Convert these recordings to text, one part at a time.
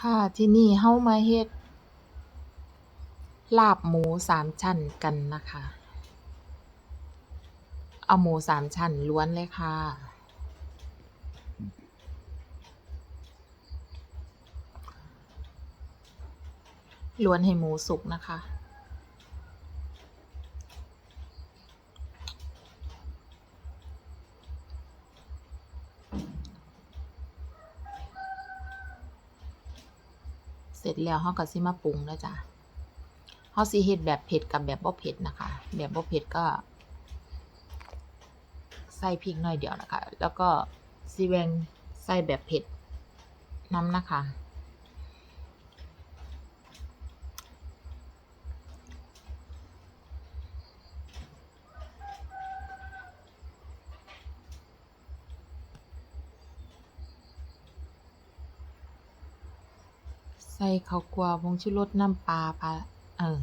ค่ะที่นี่เฮามาเฮ็ด ลาบหมูสามชั้นกันนะคะ เอาหมูสามชั้นล้วนเลยค่ะ ล้วนให้หมูสุกนะคะ เสร็จแล้วเขาก็สิมาปรุงแล้วจ้ะเขาสิเฮ็ดแบบเผ็ดกับแบบบ่เผ็ดนะคะ แบบบ่เผ็ดก็ใส่พริกหน่อยเดียวนะคะ แล้วก็สิแบงใส่แบบเผ็ดน้ำนะคะ ส่ข้าวคั่วผงชูรสน้ำปลาปลาเออ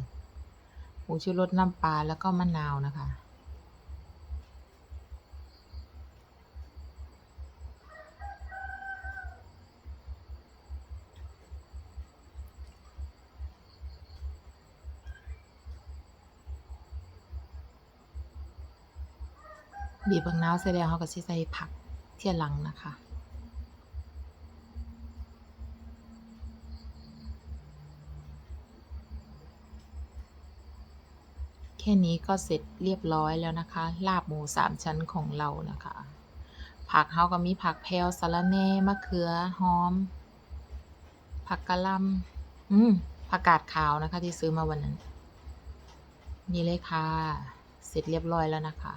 ผงชูรสน้ำปลาแล้วก็มะนาวนะคะบีบบักนาวเสร็จแล้วเราก็ใส่ผักเที่ยหลังนะคะ แค่นี้ก็เสร็จเรียบร้อยแล้วนะคะ ลาบหมูสามชั้นของเรานะคะ ผักเฮาก็มีผักแพรวสะระแหน่มะเขือหอม ผักกะหล่ำอืมผักกาดขาวนะคะ ที่ซื้อมาวันนั้น นี่เลยค่ะ เสร็จเรียบร้อยแล้วนะคะ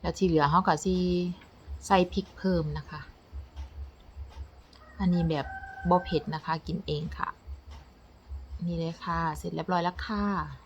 แล้วที่เหลือเฮาก็สิใส่พริกเพิ่มนะคะ อันนี้แบบบ่เผ็ดนะคะ กินเองค่ะ นี่เลยค่ะ เสร็จเรียบร้อยแล้วค่ะ